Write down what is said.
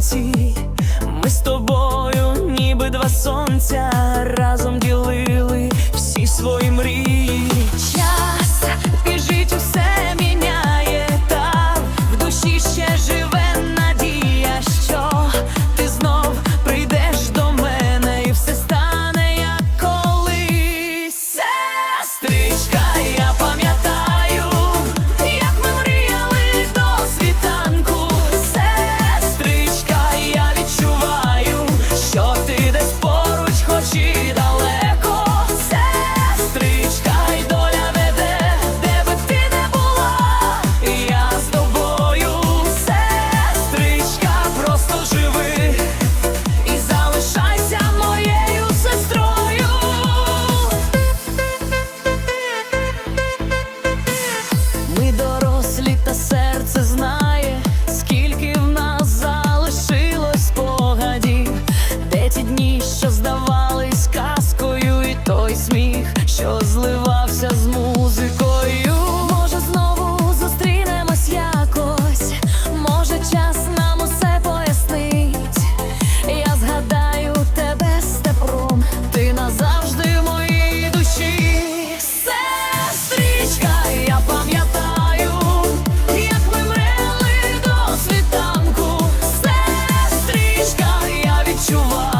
вранці, ми з тобою, ніби два сонця разом. відчуваю